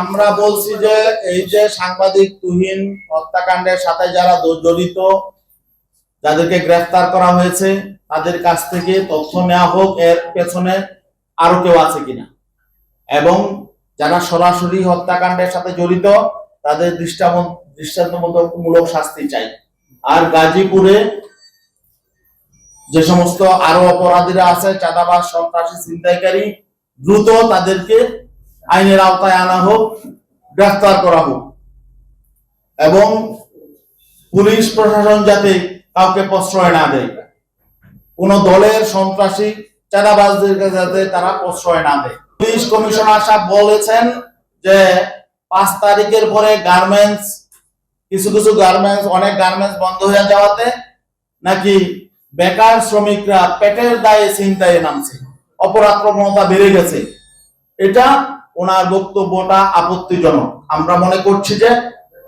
আমরা বলছি যে এই যে সাংবাদিক তুহিন হত্যাকাণ্ডের সাথে যারা জড়িত, যাদেরকে গ্রেফতার করা হয়েছে, তাদের কাছ থেকে তথ্য নেওয়া হোক, এর পেছনে আরও কেউ আছে কিনা। এবং যারা সরাসরি হত্যাকাণ্ডের সাথে জড়িত, তাদের দৃষ্টান্ত দৃষ্টান্তমূলক শাস্তি চাই। আর গাজীপুরে যে সমস্ত আরও অপরাধীরা আছে, চাঁদাবাজ, সন্ত্রাসী, ছিনতাইকারী দ্রুত তাদেরকে আইনের আওতায় আনা হোক, গ্রেফতার করা হোক। এবং পুলিশ প্রশাসন যাতে কাউকে প্রশ্রয় না দেয়। কোন দলের সন্ত্রাসী চাঁদাবাজদেরকে যাতে তারা প্রশ্রয় না দেয়। পুলিশ কমিশনার সাহেব বলেছেন যে, পাঁচ তারিখের পরে গার্মেন্টস, কিছু কিছু গার্মেন্টস, অনেক গার্মেন্টস বন্ধ হয়ে যাওয়াতে নাকি বেকার শ্রমিকরা পেটের দায়ে চিন্তায় নামছে। অপরাধ প্রবণতা বেড়ে গেছে। এটা ওনার বক্তব্যটা আপত্তিজনক। আমরা মনে করছি যে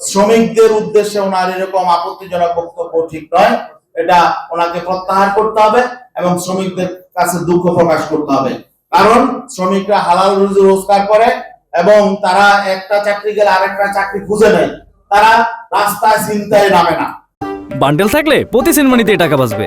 শ্রমিকদের উদ্দেশ্যে ওনার এরকম আপত্তিজনক বক্তব্য ঠিক নয়। এটা ওনাকে প্রত্যাহার করতে হবে এবং শ্রমিকদের কাছে দুঃখ প্রকাশ করতে হবে। কারণ শ্রমিকরা হালাল রুজি রোজগার করে এবং তারা একটা চাকরি গেলে আরেকটা চাকরি খুঁজে নেয়। তারা রাস্তায় চিন্তায় নামে না। বান্ডেল থাকলে প্রতি সেনমানিতে টাকা বাঁচবে।